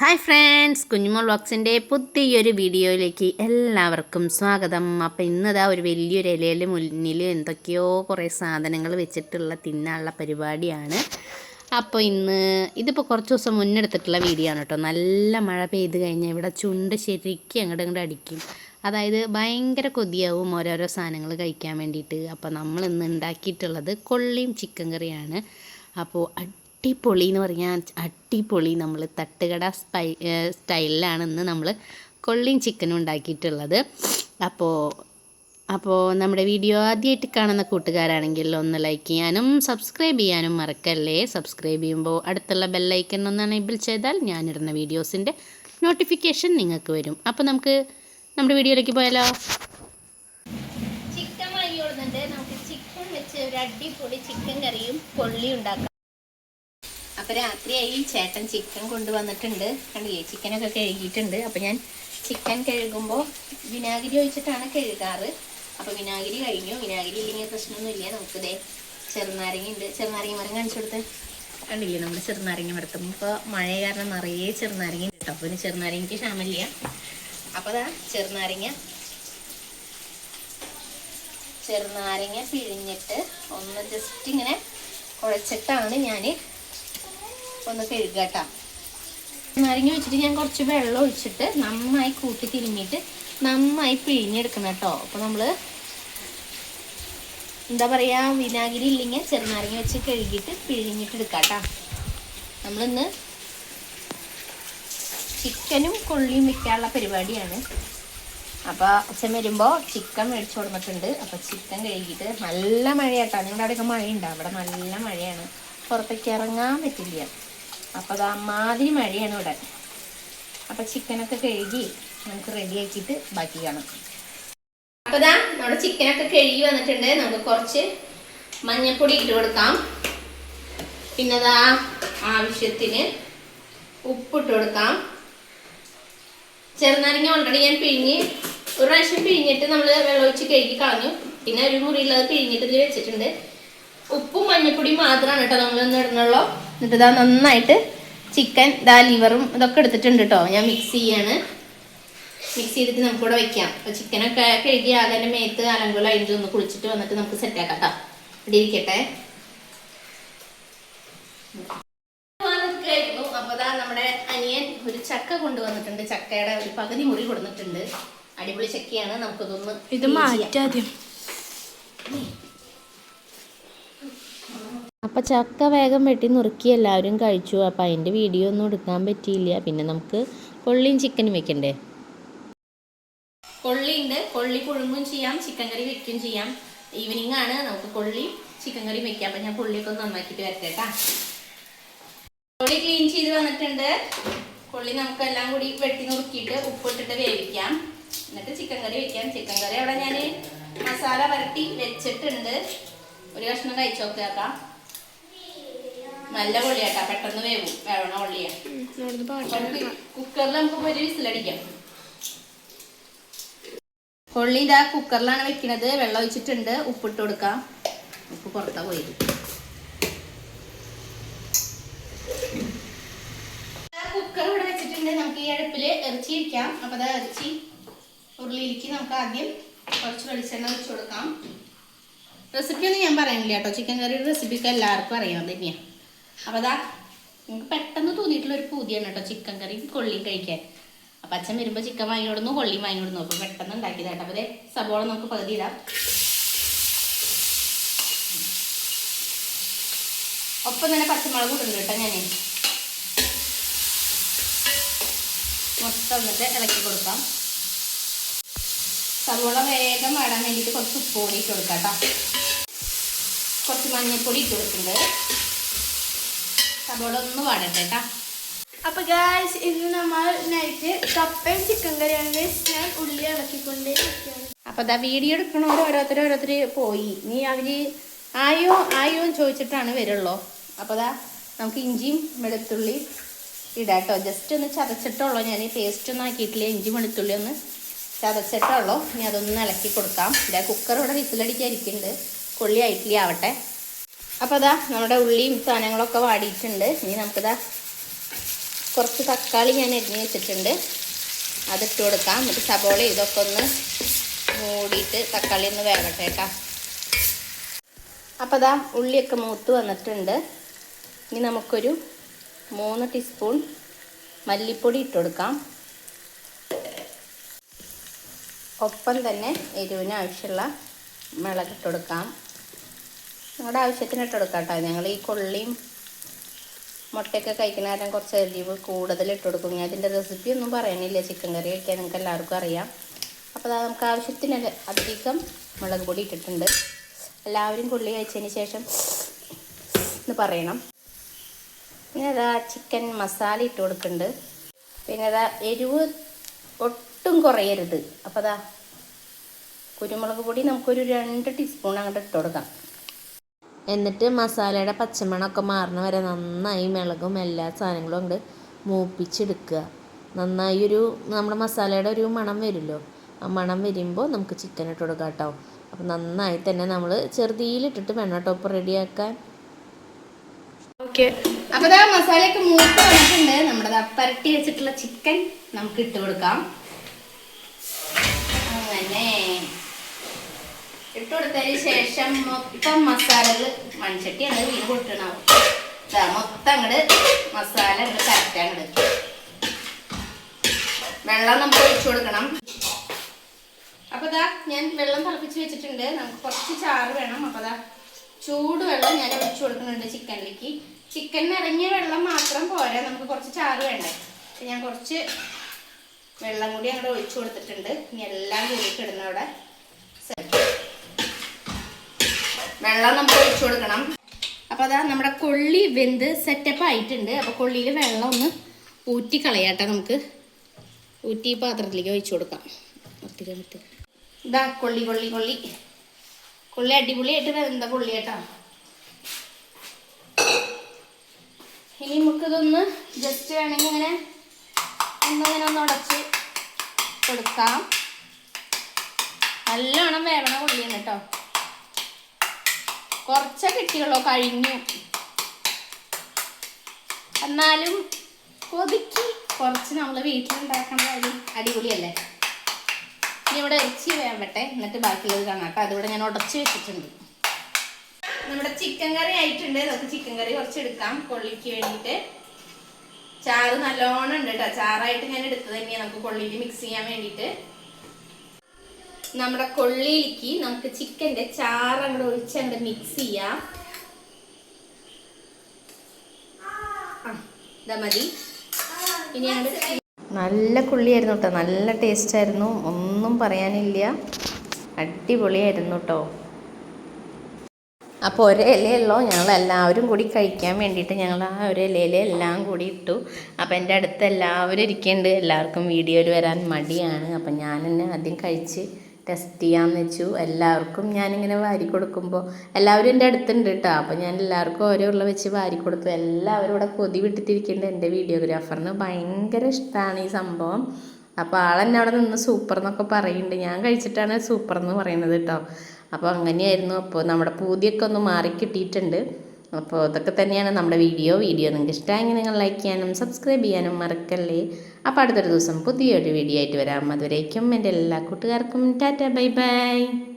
Hi friends കുഞ്ഞുമോൾ ബോക്സിന്റെ പുതിയൊരു വീഡിയോയിലേക്ക് എല്ലാവർക്കും സ്വാഗതം. അപ്പോൾ ഇന്നതാ ഒരു വലിയൊരു ഇലയിൽ മുന്നിൽ എന്തൊക്കെയോ കുറേ സാധനങ്ങൾ വെച്ചിട്ടുള്ള തിന്നാനുള്ള പരിപാടിയാണ്. അപ്പോൾ ഇന്ന് ഇതിപ്പോൾ കുറച്ച് ദിവസം മുന്നെടുത്തിട്ടുള്ള വീഡിയോ ആണ് കേട്ടോ. നല്ല മഴ പെയ്ത് കഴിഞ്ഞാൽ ഇവിടെ ചുണ്ട് ശരിക്കും അങ്ങോട്ട് അങ്ങോട്ട് അടിക്കും. അതായത് ഭയങ്കര കൊതിയാവും ഓരോരോ സാധനങ്ങൾ കഴിക്കാൻ വേണ്ടിയിട്ട്. അപ്പോൾ നമ്മൾ ഇന്ന് ഉണ്ടാക്കിയിട്ടുള്ളത് കൊള്ളിയും ചിക്കൻ കറിയാണ്. അപ്പോൾ അടിപൊളി എന്ന് പറഞ്ഞാൽ അട്ടിപ്പൊളി നമ്മൾ തട്ടുകട സ്പൈ സ്റ്റൈലിലാണ് നമ്മൾ കൊള്ളിയും ചിക്കനും ഉണ്ടാക്കിയിട്ടുള്ളത്. അപ്പോൾ അപ്പോൾ നമ്മുടെ വീഡിയോ ആദ്യമായിട്ട് കാണുന്ന കൂട്ടുകാരാണെങ്കിൽ ഒന്ന് ലൈക്ക് ചെയ്യാനും സബ്സ്ക്രൈബ് ചെയ്യാനും മറക്കല്ലേ? സബ്സ്ക്രൈബ് ചെയ്യുമ്പോൾ അടുത്തുള്ള ബെല്ലൈക്കൻ ഒന്ന് എനേബിൾ ചെയ്താൽ ഞാനിടുന്ന വീഡിയോസിന്റെ നോട്ടിഫിക്കേഷൻ നിങ്ങൾക്ക് വരും. അപ്പോൾ നമുക്ക് നമ്മുടെ വീഡിയോയിലേക്ക് പോയാലോ? ചിക്കൻ വാങ്ങി നമുക്ക് ചിക്കൻ വെച്ച് ഒരു അടിപൊളി ചിക്കൻ കറിയും കൊള്ളിയും ഉണ്ടാക്കാം. അപ്പോൾ രാത്രിയായി ചേട്ടൻ ചിക്കൻ കൊണ്ടുവന്നിട്ടുണ്ട്. കണ്ടില്ലേ ചിക്കനൊക്കെ കഴുകിയിട്ടുണ്ട്. അപ്പോൾ ഞാൻ ചിക്കൻ കഴുകുമ്പോൾ വിനാഗിരി ഒഴിച്ചിട്ടാണ് കഴുകാറ്. അപ്പോൾ വിനാഗിരി കഴിഞ്ഞു. വിനാഗിരി ഇല്ലെങ്കിൽ പ്രശ്നമൊന്നുമില്ല. നമുക്ക് ദേ ചെറുനാരങ്ങ ഉണ്ട്. ചെറുനാരങ്ങ മരം കാണിച്ചു കൊടുത്ത്. കണ്ടില്ലേ നമ്മുടെ ചെറുനാരങ്ങ മരത്തും. ഇപ്പോൾ മഴ കാരണം നിറയെ ചെറുനാരങ്ങ ഉണ്ട് കേട്ടോ. അപ്പോൾ ചെറുനാരങ്ങയ്ക്ക് ക്ഷാമില്ല അപ്പോൾ അതാ ചെറുനാരങ്ങ. ചെറുനാരങ്ങ പിഴിഞ്ഞിട്ട് ഒന്ന് ജസ്റ്റ് ഇങ്ങനെ കുഴച്ചിട്ടാണ് ഞാൻ ഒന്ന് കഴുകുക കേട്ടോ വെച്ചിട്ട് ഞാൻ കുറച്ച് വെള്ളം ഒഴിച്ചിട്ട് നന്നായി കൂട്ടി തിരുമ്മിയിട്ട് നന്നായി പിഴിഞ്ഞെടുക്കണം കേട്ടോ. അപ്പോൾ നമ്മൾ എന്താ പറയാ വിനാഗിരി ഇല്ലെങ്കിൽ ചെറുനാരങ്ങ വെച്ച് കഴുകിയിട്ട് പിഴിഞ്ഞിട്ട് എടുക്കാം കേട്ടോ നമ്മളിന്ന് ചിക്കനും കൊള്ളിയും വെക്കാനുള്ള പരിപാടിയാണ്. അപ്പോൾ അച്ഛൻ വരുമ്പോൾ ചിക്കൻ മേടിച്ചു കൊടുത്തിട്ടുണ്ട്. അപ്പോൾ ചിക്കൻ കഴുകിയിട്ട് നല്ല മഴയാട്ടോ. നിങ്ങളുടെ അവിടെയൊക്കെ മഴയുണ്ടോ? അവിടെ നല്ല മഴയാണ്. പുറത്തേക്ക് ഇറങ്ങാൻ പറ്റില്ല. അപ്പോൾ അത് അമ്മാതിരി മഴയാണ് ഇവിടെ. അപ്പോൾ ചിക്കനൊക്കെ കഴുകി നമുക്ക് റെഡി ആക്കിയിട്ട് ബാക്കി കാണാം. അപ്പോൾ ഇതാ നമ്മുടെ ചിക്കനൊക്കെ കഴുകി വന്നിട്ടുണ്ട്. നമുക്ക് കുറച്ച് മഞ്ഞൾപ്പൊടി ഇട്ട് കൊടുക്കാം. പിന്നെ ദാ ആവശ്യത്തിന് ഉപ്പിട്ട് കൊടുക്കാം. ചെറുനാരങ്ങ ഓൾറെഡി ഞാൻ പിഴിഞ്ഞ് ഒരു പ്രാവശ്യം പിഴിഞ്ഞിട്ട് നമ്മൾ വെള്ളമൊഴിച്ച് കഴുകി കളഞ്ഞു. പിന്നെ ഒരു മുറിയുള്ളത് പിഴിഞ്ഞിട്ട് വെച്ചിട്ടുണ്ട്. ഉപ്പും മഞ്ഞപ്പൊടിയും മാത്രമാണ് കേട്ടോ നമ്മൾ ഇടണുള്ളൂ എന്നിട്ട് ഇതാ നന്നായിട്ട് ചിക്കൻ ഇതാ ലിവറും ഇതൊക്കെ എടുത്തിട്ടുണ്ട് കേട്ടോ ഞാൻ മിക്സ് ചെയ്യാണ്. മിക്സ് ചെയ്തിട്ട് നമുക്കിവിടെ വെക്കാം. അപ്പോൾ ചിക്കനൊക്കെ കഴുകി ആകെ മേത്ത് അലങ്കുല അതിന്റെ ഒന്ന് കുളിച്ചിട്ട് വന്നിട്ട് നമുക്ക് സെറ്റ് ആക്കാം കേട്ടോ ഇവിടെ ഇരിക്കട്ടെ. അപ്പോൾ ദാ നമ്മുടെ അനിയൻ ഒരു ചക്ക കൊണ്ടുവന്നിട്ടുണ്ട്. ചക്കയുടെ ഒരു പകുതി മുറി കൊടുത്തിട്ടുണ്ട്. അടിപൊളി ചക്കയാണ്. നമുക്കിതൊന്ന് ഇത് മാറ്റാദ്യം അപ്പം ചക്ക വേഗം വെട്ടി നുറുക്കി എല്ലാവരും കഴിച്ചു. അപ്പം അതിന്റെ വീഡിയോ ഒന്നും എടുക്കാൻ പറ്റിയില്ല. പിന്നെ നമുക്ക് കൊള്ളിയും ചിക്കനും വെക്കണ്ടേ? കൊള്ളിയുണ്ട്. കൊള്ളി പുഴുങ്ങും ചെയ്യാം. ചിക്കൻ കറി വെക്കുകയും ചെയ്യാം. ഈവനിങ് ആണ്. നമുക്ക് കൊള്ളിയും ചിക്കൻ കറി വെക്കാം. അപ്പം ഞാൻ കൊള്ളിയൊക്കെ ഒന്ന് നന്നാക്കിയിട്ട് വരട്ടെ കേട്ടാ കൊള്ളി ക്ലീൻ ചെയ്ത് വന്നിട്ടുണ്ട്. കൊള്ളി നമുക്ക് എല്ലാം കൂടി വെട്ടി നുറുക്കിയിട്ട് ഉപ്പിട്ടിട്ട് വേവിക്കാം. എന്നിട്ട് ചിക്കൻ കറി വെക്കാം. ചിക്കൻ കറി അവിടെ ഞാൻ മസാല വരട്ടി വെച്ചിട്ടുണ്ട്. ഒരു കഷ്ണം കഴിച്ചു നോക്കാം നല്ല കൊള്ളിയാട്ടാ പെട്ടെന്ന് വേവും വേവണ പൊള്ളിയാ കുക്കറിൽ നമുക്ക് ഒരു വിസിലടിക്കാം. പൊള്ളി ഇതാ കുക്കറിലാണ് വെക്കുന്നത് വെള്ളം ഒഴിച്ചിട്ടുണ്ട്. ഉപ്പിട്ട് കൊടുക്കാം. ഉപ്പ് പുറത്താ പോയി. കുക്കർ ഇവിടെ വെച്ചിട്ടുണ്ട്. നമുക്ക് ഈ അടുപ്പിൽ ഇറച്ചി ഇരിക്കാം അപ്പൊ അതാ ഇറച്ചി ഉരുളിയിലേക്ക് നമുക്ക് ആദ്യം കുറച്ച് വെളിച്ചെണ്ണ വെച്ച് കൊടുക്കാം. റെസിപ്പി ഒന്നും ഞാൻ പറയുന്നില്ല കേട്ടോ. ചിക്കൻ കറിയുടെ റെസിപ്പിക്ക് എല്ലാവർക്കും അറിയാം തന്നെയാണ് അപ്പോൾ അതാ നിങ്ങക്ക് പെട്ടെന്ന് തോന്നിയിട്ടുള്ള ഒരു പൂതിയാണ് കേട്ടോ ചിക്കൻ കറിയും കൊള്ളിയും കഴിക്കാൻ. അപ്പം അച്ഛൻ വരുമ്പോൾ ചിക്കൻ വാങ്ങിയോടുന്നു കൊള്ളിയും വാങ്ങിയോടുന്നു. അപ്പൊ പെട്ടെന്ന് ഉണ്ടാക്കിയതാട്ടോ. അപ്പൊ സബോള നമുക്ക് പകുതി ഇടാം. ഒപ്പം തന്നെ പച്ചമുളക് ഇടുന്നു കേട്ടോ ഞാൻ മൊത്തം എന്നിട്ട് ഇളക്കി കൊടുക്കാം. സബോള വേഗം വാടാൻ വേണ്ടിയിട്ട് കുറച്ച് ഉപ്പ് ഇട്ട് കൊടുക്കാം കേട്ടോ കുറച്ച് മഞ്ഞൾപ്പൊടി ഇട്ട് കൊടുക്കുന്നുണ്ട്. സവോള ഒന്ന് വാടട്ടെ കേട്ടോ അപ്പൊ ഗായ്സ് ഇന്ന് നമ്മൾ നൈറ്റ് കപ്പയും ചിക്കൻ കറിയാണ്. ഞാൻ ഉള്ളി ഇളക്കിക്കൊണ്ടേ. അപ്പൊ അതാ വീഡിയോ എടുക്കണവർ ഓരോരുത്തർ ഓരോരുത്തർ പോയി. നീ അവർ ആയോ ആയോ എന്ന് ചോദിച്ചിട്ടാണ് വരുള്ളൂ. അപ്പൊ അതാ നമുക്ക് ഇഞ്ചിയും വെളുത്തുള്ളി ഇടാട്ടോ. ജസ്റ്റ് ഒന്ന് ചതച്ചിട്ടുള്ളൂ. ഞാൻ ഈ പേസ്റ്റ് ഒന്നും ആക്കിയിട്ടില്ല. ഇഞ്ചി വെളുത്തുള്ളി ഒന്ന് ചതച്ചിട്ടുള്ളൂ. ഇനി അതൊന്ന് ഇളക്കി കൊടുക്കാം. ഇതാ കുക്കർ ഇവിടെ വിസിലടിക്കാതിരിക്കുന്നുണ്ട് കൊള്ളി ആയിട്ടില്ല ആവട്ടെ. അപ്പോൾ അതാ നമ്മുടെ ഉള്ളിയും സാധനങ്ങളൊക്കെ വാടിയിട്ടുണ്ട്. ഇനി നമുക്കിതാ കുറച്ച് തക്കാളി ഞാൻ എരിഞ്ഞ് വെച്ചിട്ടുണ്ട്. അതിട്ട് കൊടുക്കാം. എന്നിട്ട് സബോള ഇതൊക്കെ ഒന്ന് മൂടിയിട്ട് തക്കാളി ഒന്ന് വേകട്ടെ കേട്ടോ. അപ്പോൾ അതാ ഉള്ളിയൊക്കെ മൂത്ത് വന്നിട്ടുണ്ട്. ഇനി നമുക്കൊരു മൂന്ന് ടീസ്പൂൺ മല്ലിപ്പൊടി ഇട്ട് കൊടുക്കാം. ഒപ്പം തന്നെ എരിവിന് ആവശ്യമുള്ള മുളക് ഇട്ട് കൊടുക്കാം. നിങ്ങളുടെ ആവശ്യത്തിന് ഇട്ട് കൊടുക്കാം കേട്ടോ ഞങ്ങൾ ഈ കൊള്ളിയും മുട്ടയൊക്കെ കഴിക്കുന്ന നേരം കുറച്ച് എരിവ് കൂടുതൽ ഇട്ട് കൊടുക്കും. ഞാൻ അതിന്റെ റെസിപ്പി ഒന്നും പറയണില്ല. ചിക്കൻ കറി വയ്ക്കാൻ നിങ്ങൾക്ക് എല്ലാവർക്കും അറിയാം. അപ്പോൾ അതാ നമുക്ക് ആവശ്യത്തിന് അധികം മുളക് പൊടി ഇട്ടിട്ടുണ്ട്. എല്ലാവരും കൊള്ളി കഴിച്ചതിന് ശേഷം എന്ന് പറയണം. പിന്നെ അതാ ചിക്കൻ മസാല ഇട്ട് കൊടുക്കുന്നുണ്ട് പിന്നെ അതാ എരിവ് ഒട്ടും കുറയരുത്. അപ്പോൾ അതാ കുരുമുളക് പൊടി നമുക്കൊരു രണ്ട് ടീസ്പൂൺ അങ്ങോട്ട് ഇട്ട് കൊടുക്കാം. എന്നിട്ട് മസാലയുടെ പച്ചമണമൊക്കെ മാറണ വരെ നന്നായി മിളകും എല്ലാ സാധനങ്ങളും അങ്ങോട്ട് മൂപ്പിച്ചെടുക്കുക. നന്നായി ഒരു നമ്മുടെ മസാലയുടെ ഒരു മണം വരുമല്ലോ? ആ മണം വരുമ്പോൾ നമുക്ക് ചിക്കൻ ഇട്ട് കൊടുക്കാം കേട്ടോ. അപ്പം നന്നായി തന്നെ നമ്മൾ ചെറുതീലിട്ടിട്ട് വേണം കേട്ടോ ഇപ്പോൾ റെഡിയാക്കാൻ. ഓക്കെ. അപ്പോൾ മസാലയൊക്കെ മൂത്ത് വന്നിട്ടുണ്ട്. നമ്മുടെ പരട്ടി വെച്ചിട്ടുള്ള ചിക്കൻ നമുക്ക് ഇട്ട് കൊടുക്കാം. ഇട്ട് കൊടുത്തതിന് ശേഷം മൊത്തം മസാലകൾ മൺചട്ടിയാണ് വീട് ഇതാ മൊത്തം അങ്ങട് മസാല അങ്ങട് കറക്റ്റ് അങ്ങട് വെള്ളം നമുക്ക് ഒഴിച്ചു കൊടുക്കണം. അപ്പോൾ ഇതാ ഞാൻ വെള്ളം തിളപ്പിച്ച് വെച്ചിട്ടുണ്ട്. നമുക്ക് കുറച്ച് ചാറ് വേണം. അപ്പോൾ ഇതാ ചൂട് വെള്ളം ഞാൻ ഒഴിച്ചു കൊടുക്കുന്നുണ്ട് ചിക്കനിലേക്ക്. ചിക്കൻ ഇറങ്ങിയ വെള്ളം മാത്രം പോരാ. നമുക്ക് കുറച്ച് ചാറ് വേണ്ടേ? ഞാൻ കുറച്ച് വെള്ളം കൂടി അങ്ങോട്ട് ഒഴിച്ചു കൊടുത്തിട്ടുണ്ട്. ഇനി എല്ലാം കൂടി കിടന്ന വെള്ളം നമുക്ക് ഒഴിച്ചു കൊടുക്കണം. അപ്പോൾ അതാ നമ്മുടെ കൊള്ളി വെന്ത് സെറ്റപ്പ് ആയിട്ടുണ്ട്. അപ്പോൾ കൊള്ളിയിൽ വെള്ളം ഒന്ന് ഊറ്റി കളയാട്ടെ നമുക്ക്. ഊറ്റി പാത്രത്തിലേക്ക് ഒഴിച്ചു കൊടുക്കാം. ഇതാ കൊള്ളി കൊള്ളി കൊള്ളി. കൊള്ളി അടിപൊളിയായിട്ട് കൊള്ളി കേട്ടോ. ഇനി നമുക്കിതൊന്ന് ജസ്റ്റ് വേണമെങ്കിൽ ഇങ്ങനെ ഒന്നിങ്ങനെ ഒന്ന് ഉടച്ച് കൊടുക്കാം. നല്ലോണം വേവണ കൊള്ളിയാണ് കേട്ടോ കുറച്ചേ കിട്ടിയുള്ളൂ കഴിഞ്ഞു. എന്നാലും കൊതുക്കി കുറച്ച് നമ്മൾ വീട്ടിലുണ്ടാക്കുന്ന അടി അടിപൊളിയല്ലേ? ഇനി ഇവിടെ ഇറച്ചി വേവട്ടെ എന്നിട്ട് ബാക്കിയുള്ളത് കാണാം കേട്ടോ. അതിവിടെ ഞാൻ ഉടച്ച് വെച്ചിട്ടുണ്ട്. നമ്മുടെ ചിക്കൻ കറി ആയിട്ടുണ്ട്. നമുക്ക് ചിക്കൻ കറി കുറച്ച് എടുക്കാം കൊള്ളിക്ക് വേണ്ടിയിട്ട്. ചാറ് നല്ലോണം ഉണ്ട് കേട്ടോ. ചാറായിട്ട് ഞാൻ എടുത്തത് തന്നെയാണ് നമുക്ക് കൊള്ളിയിൽ മിക്സ് ചെയ്യാൻ വേണ്ടിയിട്ട്. നമ്മുടെ കൊള്ളിയിലേക്ക് നമുക്ക് ചിക്കന്റെ ചാറ് അങ്ങോട്ട് ഒഴിച്ച് അങ്ങോട്ട് മിക്സ് ചെയ്യാം. ഇതാ മതി. ഇനി നല്ല കുള്ളിയായിരുന്നു കേട്ടോ. നല്ല ടേസ്റ്റ് ആയിരുന്നു. ഒന്നും പറയാനില്ല. അടിപൊളിയായിരുന്നു കേട്ടോ. അപ്പോൾ ഒരു ഇലയുള്ളോ ഞങ്ങൾ എല്ലാവരും കൂടി കഴിക്കാൻ വേണ്ടിയിട്ട് ഞങ്ങൾ ആ ഒരു ഇലയിൽ എല്ലാം കൂടി ഇട്ടു. അപ്പോൾ എന്റെ അടുത്ത് എല്ലാവരും ഇരിക്കുന്നുണ്ട്. എല്ലാവർക്കും വീഡിയോയിൽ വരാൻ മടിയാണ്. അപ്പം ഞാൻ തന്നെ ആദ്യം കഴിച്ച് ടെസ്റ്റ് ചെയ്യാമെന്ന് വെച്ചു. എല്ലാവർക്കും ഞാനിങ്ങനെ വാരി കൊടുക്കുമ്പോൾ എല്ലാവരും എന്റെ അടുത്തുണ്ട് കേട്ടോ അപ്പോൾ ഞാൻ എല്ലാവർക്കും ഓരോ ഉള്ള വെച്ച് വാരി കൊടുത്തു എല്ലാവരും ഇവിടെ കൊതി വിട്ടിട്ടിരിക്കുന്നുണ്ട് എന്റെ വീഡിയോഗ്രാഫറിന്. ഭയങ്കര ഇഷ്ടമാണ് ഈ സംഭവം. അപ്പോൾ ആളെന്നെ അവിടെ നിന്ന് സൂപ്പർ എന്നൊക്കെ പറയുന്നുണ്ട് ഞാൻ കഴിച്ചിട്ടാണ് സൂപ്പർ എന്ന് പറയുന്നത് കേട്ടോ അപ്പോൾ അങ്ങനെയായിരുന്നു. അപ്പോൾ നമ്മുടെ പൂതിയൊക്കെ ഒന്ന് മാറി കിട്ടിയിട്ടുണ്ട്. അപ്പോൾ അതൊക്കെ തന്നെയാണ് നമ്മുടെ വീഡിയോ. വീഡിയോ നിങ്ങൾക്ക് ഇഷ്ടമായെങ്കിൽ നിങ്ങൾ ലൈക്ക് ചെയ്യാനും സബ്സ്ക്രൈബ് ചെയ്യാനും മറക്കല്ലേ. അപ്പോൾ അടുത്തൊരു ദിവസം പുതിയൊരു വീഡിയോ ആയിട്ട് വരാം. അതുവരേക്കും എന്റെ എല്ലാ കൂട്ടുകാർക്കും ടാറ്റ ബൈ ബൈ.